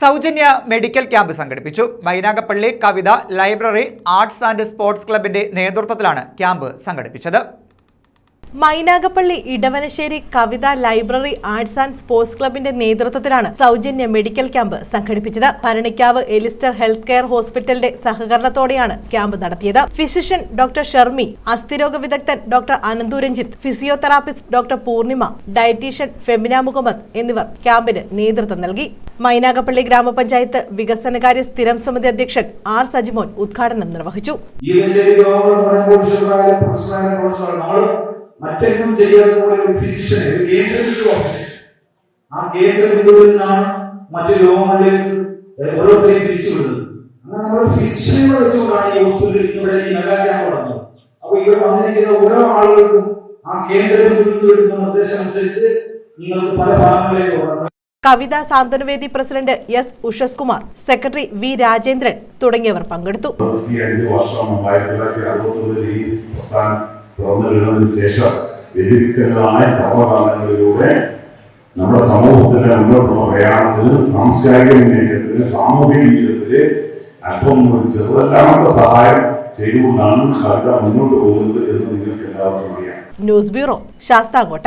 സൗജന്യ medical camp സംഘടിപ്പിച്ചു. Mynagappally Kavitha library arts and sports ക്ലബിന്റെ നേതൃത്വത്തിലാണ് ക്യാമ്പ് സംഘടിപ്പിച്ചത്. Mynagappally Edavanassery Kavitha library arts and sports ക്ലബിന്റെ നേതൃത്വത്തിലാണ് സൗജന്യ മെഡിക്കൽ ക്യാമ്പ് സംഘടിപ്പിച്ചത്. ഭരണിക്കാവ് എലിസ്റ്റർ ഹെൽത്ത് കെയർ ഹോസ്പിറ്റലിന്റെ സഹകരണത്തോടെയാണ് ക്യാമ്പ് നടത്തിയത്. ഫിസിഷ്യൻ ഡോക്ടർ ഷർമി അസ്ഥിരോഗ വിദഗ്ധൻ doctor Ananthu Ranjith physiotherapist doctor Poornima dietician Femina Muhammad എന്നിവർ ക്യാമ്പിന് നേതൃത്വം നൽകി. മൈനാഗപ്പള്ളി ഗ്രാമപഞ്ചായത്ത് വികസനകാര്യ സ്ഥിരം സമിതി അധ്യക്ഷൻ ആർ സജിമോൻ ഉദ്ഘാടനം നിർവഹിച്ചു. മറ്റെങ്ങും ചെയ്യാത്ത പോലെ ഒരു ഫിസിഷ്യനെ ഒരു കേന്ദ്ര ബിന്ദു ആ കേന്ദ്ര ബിന്ദുവിൽ നിന്നാണ് മറ്റു രോഗങ്ങളിലേക്ക് ഓരോരുത്തരെയും തിരിച്ചു വിടുന്നത്. അങ്ങനെ നമ്മൾ ഫിസിഷ്യനെ വെച്ചുകൊണ്ടാണ് ഈ ഹോസ്പിറ്റലിൽ ഇവിടെ ഈ നല്ല ക്യാമ്പ് നടന്നത് അപ്പൊ ഇവിടെ വന്നിരിക്കുന്ന ഓരോ ആളുകൾക്കും ആ കേന്ദ്ര ബിന്ദുവിൽ നിന്ന് കിട്ടുന്ന നിർദ്ദേശം അനുസരിച്ച് നിങ്ങൾക്ക് പല ഭാഗങ്ങളിലേക്ക് പോകണം കവിത സാന്ത്വനവേദി president S Ushas Kumar secretary V Rajendran തുടങ്ങിയവർ പങ്കെടുത്തു. അഞ്ച് വർഷം ആയിരത്തി തൊള്ളായിരത്തി അറുപത്തൊമ്പതിൽ ഈ തുറന്നു ശേഷം വ്യതിരിക്തങ്ങളായ കർമ്മകാലങ്ങളിലൂടെ നമ്മുടെ സമൂഹത്തിന്റെ മുന്നോട്ടുള്ള പ്രയാണത്തിന് സാംസ്കാരിക മുന്നേറ്റത്തിന് സാമൂഹിക ജീവിതത്തിൽ അല്പം ചെറുതല്ലാത്ത സഹായം ചെയ്തുകൊണ്ടാണ് കവിത മുന്നോട്ട് പോകുന്നത് എന്ന് നിങ്ങൾക്ക് എല്ലാവർക്കും അറിയാം. News bureau Sasthamkotta.